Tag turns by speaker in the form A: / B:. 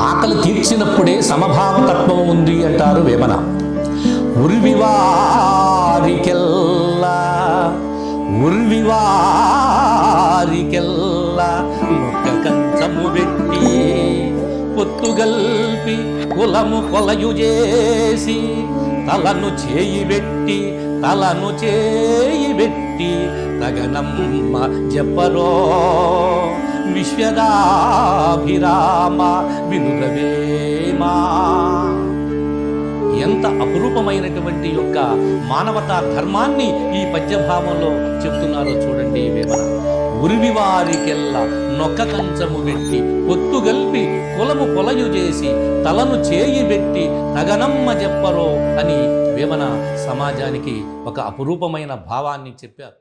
A: ఆకలి తీర్చినప్పుడే సమభావం సమభావతత్వం ఉంది అంటారు వేమన. ఉర్వివారికెల్లా ఉర్వివారికెల్లా ఒక్క కంచము పెట్టి పొత్తుగల్పి కులము కొలయు చేసి తలను చేయి పెట్టి తలను చేయి పెట్టి తగనమ్మ చెప్పరో విశ్వదాభిరామ వినురవేమా ఎంత అపురూపమైనటువంటి యొక్క మానవతా ధర్మాన్ని ఈ పద్యభావంలో చెప్తున్నారో చూడండి వేమన ఉరివివారికెల్లా నొక్క కంచము పెట్టి పొత్తుగల్పి కులము పొలయు చేసి తలను చేయి పెట్టి తగనమ్మ చెప్పరో అని వేమన సమాజానికి ఒక అపురూపమైన భావాన్ని చెప్పారు.